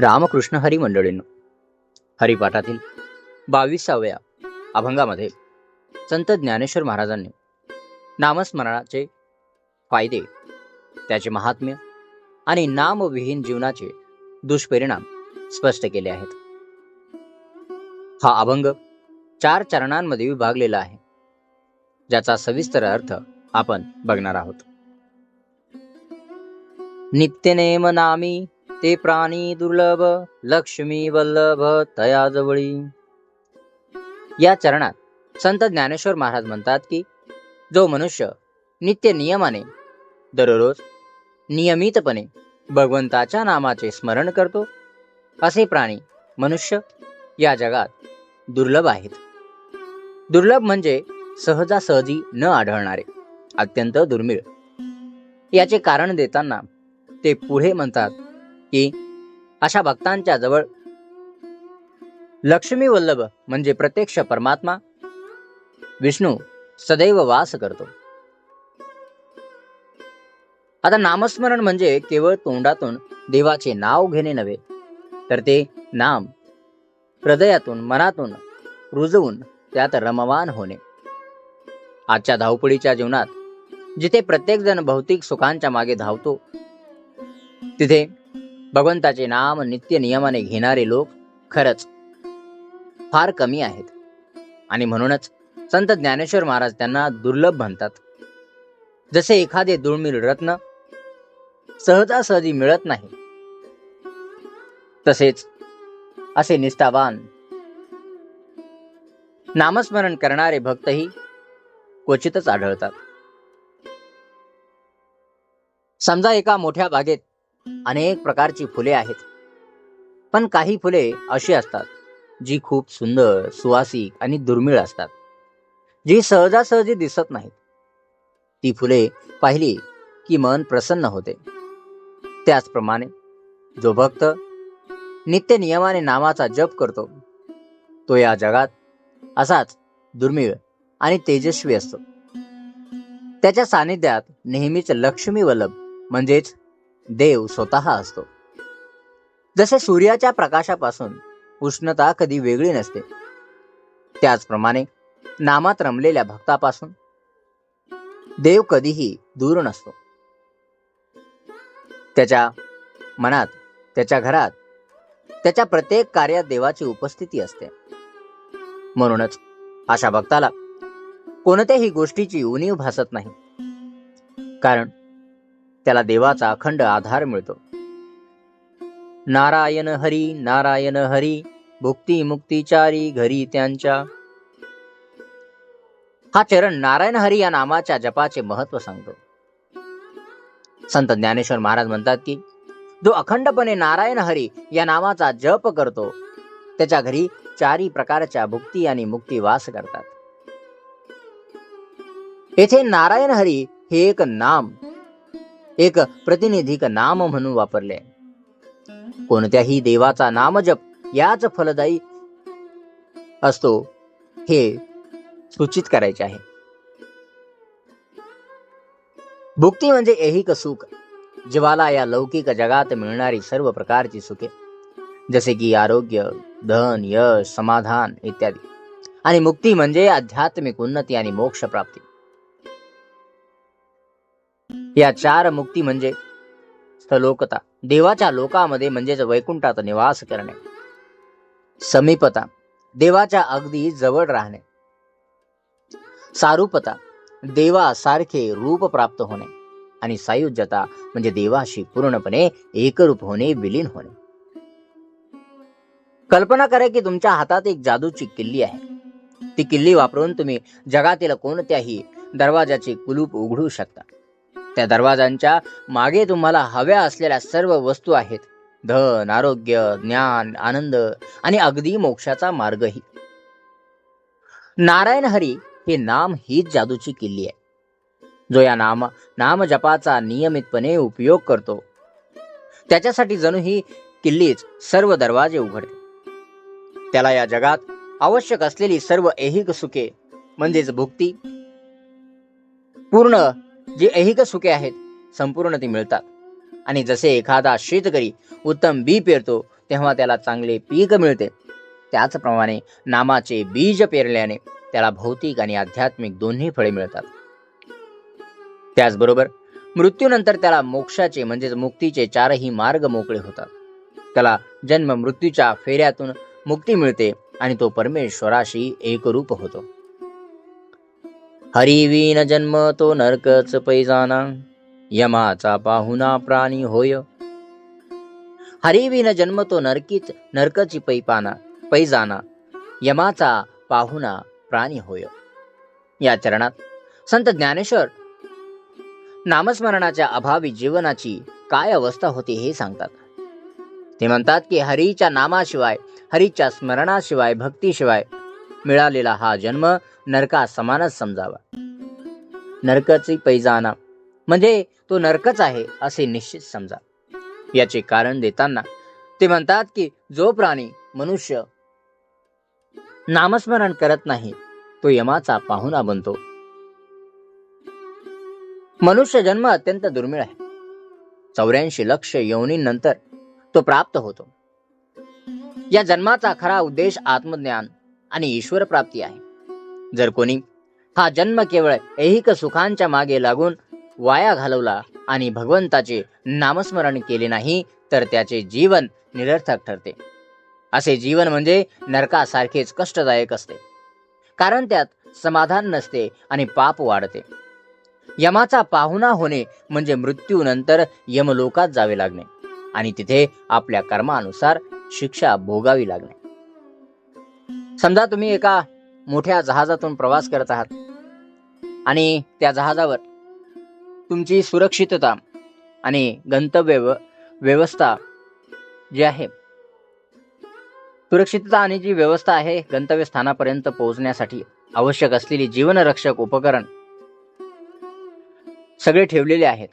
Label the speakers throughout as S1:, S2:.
S1: रामकृष्ण हरी मंडळींनो हरिपाठातील बावीसाव्या अभंगामध्ये संत ज्ञानेश्वर महाराजांनी नामस्मरणाचे फायदे त्याचे महात्म्य आणि नामविहीन जीवनाचे दुष्परिणाम स्पष्ट केले आहेत. हा अभंग चार चरणांमध्ये विभागलेला आहे ज्याचा सविस्तर अर्थ आपण बघणार आहोत. नित्यनेम नामी ते प्राणी दुर्लभ लक्ष्मी वल्लभ तया जवळी. या चरणात संत ज्ञानेश्वर महाराज म्हणतात की जो मनुष्य नित्य नियमाने दररोज नियमितपणे भगवंताच्या नामाचे स्मरण करतो असे प्राणी मनुष्य या जगात दुर्लभ आहेत. दुर्लभ म्हणजे सहजासहजी न आढळणारे अत्यंत दुर्मिळ. याचे कारण देताना ते पुढे म्हणतात की अशा भक्तांच्या जवळ लक्ष्मी वल्लभ म्हणजे प्रत्यक्ष परमात्मा विष्णू सदैव वास करतो. आता नामस्मरण म्हणजे केवळ तोंडातून देवाचे नाव घेणे नव्हे तर ते नाम हृदयातून मनातून रुजवून त्यात रमवान होणे. आजच्या धावपळीच्या जीवनात जिथे प्रत्येक जण भौतिक सुखांच्या मागे धावतो तिथे भगवंताचे नाम नित्य नियमाने घेणारे लोक खरंच फार कमी आहेत. आणि म्हणूनच संत ज्ञानेश्वर महाराज त्यांना दुर्लभ म्हणतात. जसे एखादे दुर्मिळ रत्न सहजासहजी मिळत नाही तसेच असे निष्ठावान नामस्मरण करणारे भक्तही क्वचितच आढळतात. समजा एका मोठ्या बागेत अनेक प्रकारची फुले आहेत. पण काही फुले अशी असतात जी खूप सुंदर सुवासिक आणि दुर्मिळ असतात जी सहजासहजी दिसत नाहीत. ती फुले पाहिली की मन प्रसन्न होते. त्याचप्रमाणे जो भक्त नित्य नियमाने नामाचा जप करतो तो या जगात असाच दुर्मिळ आणि तेजस्वी असतो. त्याच्या सानिध्यात नेहमीच लक्ष्मी वल्लभ म्हणजेच देव स्वतः असतो. जसे सूर्याच्या प्रकाशापासून उष्णता कधी वेगळी नसते त्याचप्रमाणे नामात रमलेल्या भक्तापासून देव कधीही दूर नसतो. त्याच्या मनात त्याच्या घरात त्याच्या प्रत्येक कार्यात देवाची उपस्थिती असते. म्हणूनच अशा भक्ताला कोणत्याही गोष्टीची उणीव भासत नाही. कारण त्याला देवाचा अखंड आधार मिळतो. नारायण हरी नारायण हरी भुक्ती मुक्तीचारी घरी त्यांच्या. हा चरण नारायण हरी या नामाच्या जपाचे महत्त्व सांगतो. संत ज्ञानेश्वर महाराज म्हणतात की जो अखंडपणे नारायण हरी या नामाचा जप करतो त्याच्या घरी चारी प्रकारच्या भुक्ती आणि मुक्ती वास करतात. येथे नारायण हरी हे एक नाम एक प्रतिनिधिक नाम म्हणून वापरले. कोणत्याही देवाचा नामजप याच फलदायी असतो हे सूचित करायचे आहे. भुक्ती म्हणजे ऐहिक सुख जीवाला या लौकिक जगात मिळणारी सर्व प्रकारची सुखे जसे की आरोग्य धन यश समाधान इत्यादी. आणि मुक्ती म्हणजे आध्यात्मिक उन्नती आणि मोक्ष प्राप्ती. या चार मुक्ती म्हणजे स्थलोकता. देवाच्या लोकामध्ये म्हणजेच वैकुंठात निवास करणे. समीपता. देवाच्या अगदी जवळ राहणे. सारूपता. देवासारखे रूप प्राप्त होणे आणि सायुज्यता म्हणजे देवाशी पूर्णपणे एकरूप होणे विलीन होणे. कल्पना करा की तुमच्या हातात एक जादूची किल्ली आहे. ती किल्ली वापरून तुम्ही जगातील कोणत्याही दरवाजाचे कुलूप उघडू शकता. त्या दरवाजांच्या मागे तुम्हाला हव्या असलेल्या सर्व वस्तू आहेत. धन आरोग्य ज्ञान आनंद आणि अगदी मोक्षाचा मार्गही. नारायण हरी हे नाम हीच जादूची किल्ली आहे. जो या नाम नाम जपाचा नियमितपणे उपयोग करतो. त्याच्यासाठी जणू ही किल्लीच सर्व दरवाजे उघडते. त्याला या जगात आवश्यक असलेली सर्व ऐहिक सुखे म्हणजेच भुक्ती पूर्ण जी ऐहिक सुखे आहेत संपूर्ण ती मिळतात. आणि जसे एखादा शेतकरी उत्तम बी पेरतो तेव्हा त्याला चांगले पीक मिळते. त्याचप्रमाणे नामाचे बीज पेरल्याने त्याला भौतिक आणि आध्यात्मिक दोन्ही फळे मिळतात. त्याचबरोबर मृत्यूनंतर त्याला मोक्षाचे म्हणजेच मुक्तीचे चारही मार्ग मोकळे होतात. त्याला जन्म मृत्यूच्या फेऱ्यातून मुक्ती मिळते आणि तो परमेश्वराशी एकरूप होतो. हरिवीन जन्म तो नरकच पैजाना यमाचा पाहुणा प्राणी होय. हरिवीन जन्म तो नरकीच नरकची पैपाना पैजाना यमाचा पाहुणा प्राणी होय. या चरणात संत ज्ञानेश्वर नामस्मरणाच्या अभावी जीवनाची काय अवस्था होती हे सांगतात. ते म्हणतात की हरीच्या नामाशिवाय हरीच्या स्मरणाशिवाय भक्तीशिवाय मिळालेला हा जन्म नरका समानच समजावा. नरकाची पैजाना. म्हणजे तो नरकच आहे असे निश्चित समजा. याचे कारण देताना ते म्हणतात की जो प्राणी मनुष्य नामस्मरण करत नाही तो यमाचा पाहुणा बनतो. मनुष्य जन्म अत्यंत दुर्मिळ आहे. चौऱ्याऐंशी लक्ष यवनीनंतर तो प्राप्त होतो. या जन्माचा खरा उद्देश आत्मज्ञान आणि ईश्वर प्राप्ती आहे. जर कोणी हा जन्म केवळ ऐहिक सुखांच्या मागे लागून वाया घालवला आणि भगवंताचे नामस्मरण केले नाही तर त्याचे जीवन निरर्थक ठरते. असे जीवन म्हणजे नरकासारखेच कष्टदायक असते. कारण त्यात समाधान नसते आणि पाप वाढते. यमाचा पाहुणा होणे म्हणजे मृत्यूनंतर यमलोकात जावे लागणे आणि तिथे आपल्या कर्मानुसार शिक्षा भोगावी लागणे. समजा तुम्ही एका मोठ्या जहाजातून प्रवास करत आहात आणि त्या जहाजावर तुमची सुरक्षितता आणि गंतव्य व्यवस्था जी आहे सुरक्षितता आणि जी व्यवस्था आहे गंतव्य स्थानापर्यंत पोहोचण्यासाठी आवश्यक असलेली जीवनरक्षक उपकरण सगळे ठेवलेले आहेत.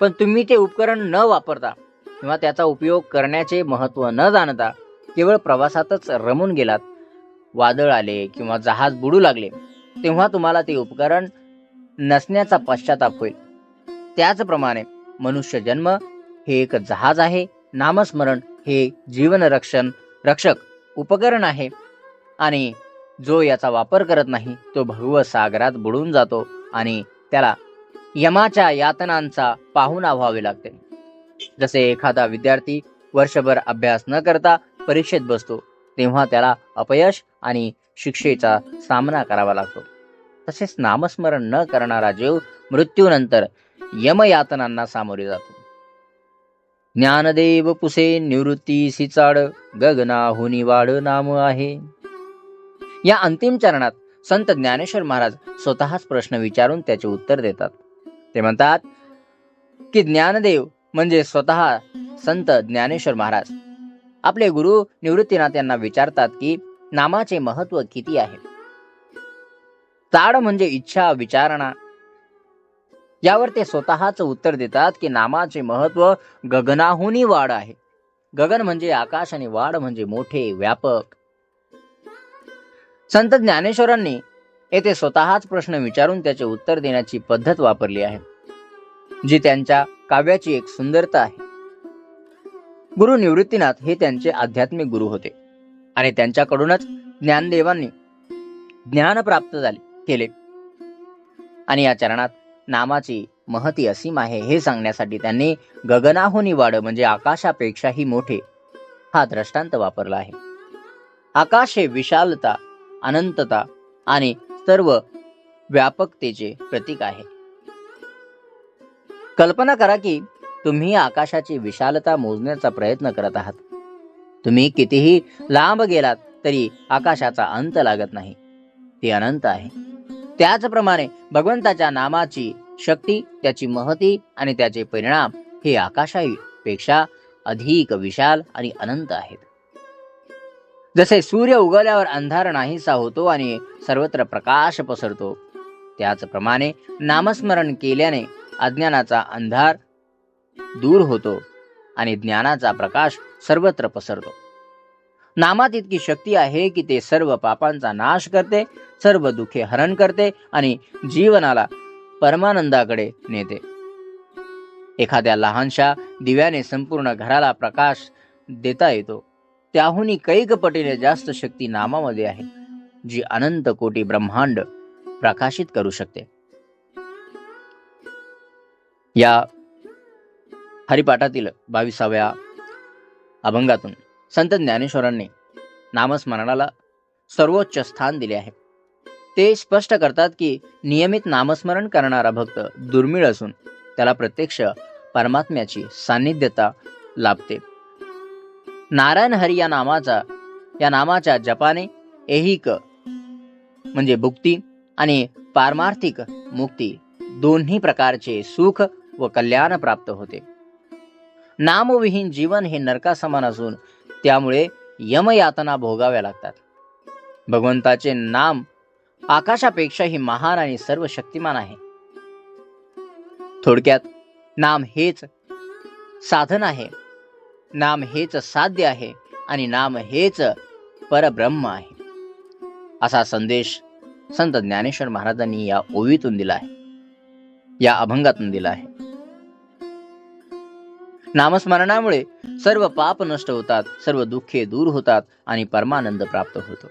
S1: पण तुम्ही ते उपकरण न वापरता किंवा त्याचा उपयोग करण्याचे महत्त्व न जाणता केवळ प्रवासातच रमून गेलात. वादळ आले किंवा जहाज बुडू लागले तेव्हा तुम्हाला ते उपकरण नसण्याचा पश्चाताप होईल. त्याचप्रमाणे मनुष्य जन्म हे एक जहाज आहे नामस्मरण हे जीवनरक्षण रक्षक उपकरण आहे आणि जो याचा वापर करत नाही तो भगव सागरात बुडून जातो आणि त्याला यमाच्या यातनांचा पाहुणा व्हावे लागते. जसे एखादा विद्यार्थी वर्षभर अभ्यास न करता परीक्षेत बसतो तेव्हा त्याला अपयश आणि शिक्षेचा सामना करावा लागतो. तसेच नामस्मरण न करणारा जीव मृत्यूनंतर यमयातनांना सामोरे जातो. ज्ञानदेव पुसे निवृत्ती सिचाड गगनाहुनी वाढ नाम आहे. या अंतिम चरणात संत ज्ञानेश्वर महाराज स्वतःच प्रश्न विचारून त्याचे उत्तर देतात. ते म्हणतात की ज्ञानदेव म्हणजे स्वतः संत ज्ञानेश्वर महाराज. आपले गुरु निवृत्तीनाथ यांना विचारतात की नामाचे महत्त्व किती आहे? ताड म्हणजे इच्छा विचारणा. यावर ते स्वतःच उत्तर देतात की नामाचे महत्त्व गगनाहुनी वाढ आहे. गगन म्हणजे आकाश आणि वाढ म्हणजे मोठे व्यापक. संत ज्ञानेश्वरांनी येथे स्वतःच प्रश्न विचारून त्याचे उत्तर देण्याची पद्धत वापरली आहे जी त्यांच्या काव्याची एक सुंदरता आहे. गुरु निवृत्तीनाथ हे त्यांचे आध्यात्मिक गुरु होते. आणि त्यांच्याकडूनच ज्ञानदेवांनी ज्ञान प्राप्त झाले केले. आणि या चरणात नामाची महती असीम आहे हे सांगण्यासाठी त्यांनी गगनाहोनी वाढ म्हणजे आकाशापेक्षाही मोठे हा दृष्टांत वापरला आहे. आकाश हे विशालता अनंतता आणि सर्व व्यापकतेचे प्रतीक आहे. कल्पना करा की तुम्ही आकाशाची विशालता मोजण्याचा प्रयत्न करत आहात. तुम्ही कितीही लांब गेलात तरी आकाशाचा अंत लागत नाही. ते अनंत आहे. त्याचप्रमाणे भगवंताच्या नामाची शक्ती त्याची महती आणि त्याचे परिणाम हे आकाशापेक्षा अधिक विशाल आणि अनंत आहेत. जसे सूर्य उगवल्यावर अंधार नाहीसा होतो आणि सर्वत्र प्रकाश पसरतो त्याचप्रमाणे नामस्मरण केल्याने अज्ञानाचा अंधार दूर होतो आणि ज्ञानाचा प्रकाश सर्वत्र पसरतो. नामात इतकी शक्ती आहे की ते सर्व पापांचा नाश करते सर्व दुःखे हरण करते आणि जीवनाला परमानंदाकडे नेते. एखाद्या लहानशा दिव्याने संपूर्ण घराला प्रकाश देता येतो त्याहूनही कैक पटीने जास्त शक्ती नामामध्ये आहे जी अनंत कोटी ब्रह्मांड प्रकाशित करू शकते. या हरिपाठातील बावीसाव्या अभंगातून संत ज्ञानेश्वरांनी नामस्मरणाला सर्वोच्च स्थान दिले आहे. ते स्पष्ट करतात की नियमित नामस्मरण करणारा भक्त दुर्मिळ असून त्याला प्रत्यक्ष परमात्म्याची सान्निध्यता लाभते. नारायण हरी या नामाचा या नामाच्या जपाने ऐहिक म्हणजे भुक्ती आणि पारमार्थिक मुक्ती दोन्ही प्रकारचे सुख व कल्याण प्राप्त होते. नामविहीन जीवन हे नरकासमान असून त्यामुळे यमयातना भोगाव्या लागतात. भगवंताचे नाम आकाशापेक्षाही महान आणि सर्व शक्तिमान आहे. थोडक्यात नाम हेच साधन आहे. नाम हेच साध्य आहे आणि नाम हेच परब्रह्म आहे. असा संदेश संत ज्ञानेश्वर महाराजांनी या ओवीतून दिला आहे. या अभंगातून दिला आहे. नामस्मरणामुळे सर्व पाप नष्ट होतात सर्व दुःखे दूर होतात आणि परमानंद प्राप्त होतो.